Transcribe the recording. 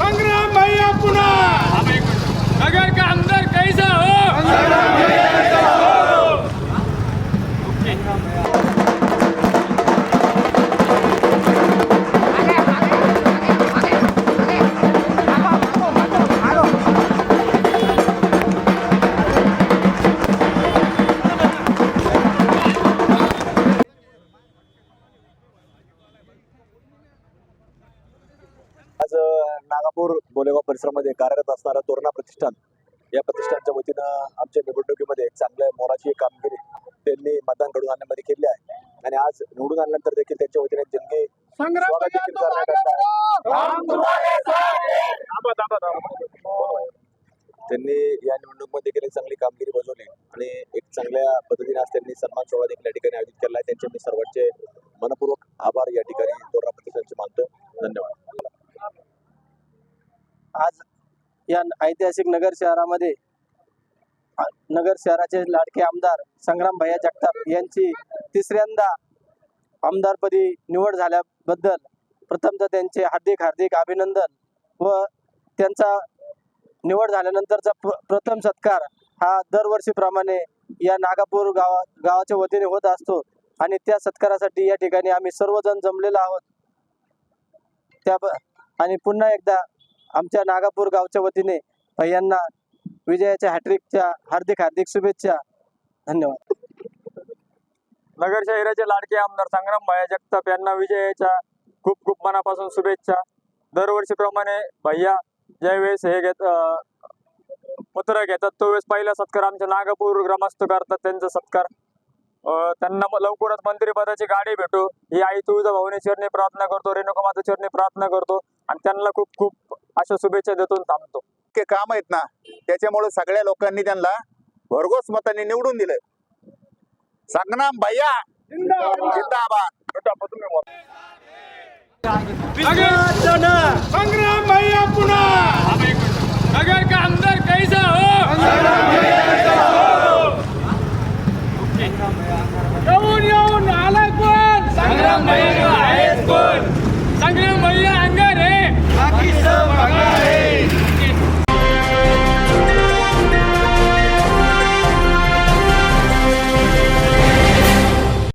संग्राम भाई अपना नगर का अंदर कैसा हो परिसरामध्ये कार्यरत असणारं तोरणा प्रतिष्ठान या प्रतिष्ठानच्या वतीनं आमच्या निवडणुकीमध्ये एक चांगल्या मोलाची कामगिरी त्यांनी मतदान घडून आणण्यामध्ये केली आहे. आणि आज निवडून आल्यानंतर देखील त्यांच्या वतीने जनगे त्यांनी या निवडणुकीमध्ये देखील एक चांगली कामगिरी बजावली आणि एक चांगल्या पद्धतीने आज त्यांनी सन्मान सोहळा देखील या ठिकाणी आयोजित केला आहे. त्यांचे मी सर्वांचे मनपूर्वक आभार या ठिकाणी तोरणा प्रतिष्ठानचे मानतो. धन्यवाद. आज या ऐतिहासिक नगर शहरामध्ये नगर शहराचे लाडके आमदार संग्राम भैया जगताप यांची तिसऱ्यांदा आमदारपदी निवड झाल्याबद्दल प्रथमतः त्यांचे हार्दिक हार्दिक अभिनंदन व त्यांचा निवड झाल्यानंतरचा प्र- प्रथम सत्कार हा दरवर्षीप्रमाणे या नागापूर गावा गावाच्या वतीने होत असतो आणि त्या सत्कारासाठी या ठिकाणी आम्ही सर्वजण जमलेलो आहोत. त्या आणि पुन्हा एकदा आमच्या नागापूर गावच्या वतीने भैयांना विजयाच्या हॅट्रिकच्या हार्दिक हार्दिक शुभेच्छा. धन्यवाद. नगर शहराचे लाडके आमदार संग्राम भाया जगताप यांना विजयाच्या खूप खूप मनापासून शुभेच्छा. दरवर्षीप्रमाणे भैया ज्यावेळेस हे घेत पत्र घेतात तो वेळेस पहिला सत्कार आमच्या नागपूर ग्रामस्थ करतात त्यांचा सत्कार. त्यांना लवकरच मंत्रिपदाची गाडी भेटू. ही आई तुळजा भाऊनी चरणी प्रार्थना करतो रेणुका माता चरणी प्रार्थना करतो. आणि त्यांना खूप खूप अशा शुभेच्छा देतून थांबतो. ते काम आहेत ना त्याच्यामुळे सगळ्या लोकांनी त्यांना भरघोस मतांनी निवडून दिलं सांगना भैया संग्राम भैया पुन्हा. अगर का अंदर कैसा हो? येऊन येऊन आलाय कोण? संग्राम भैया Aqui samba,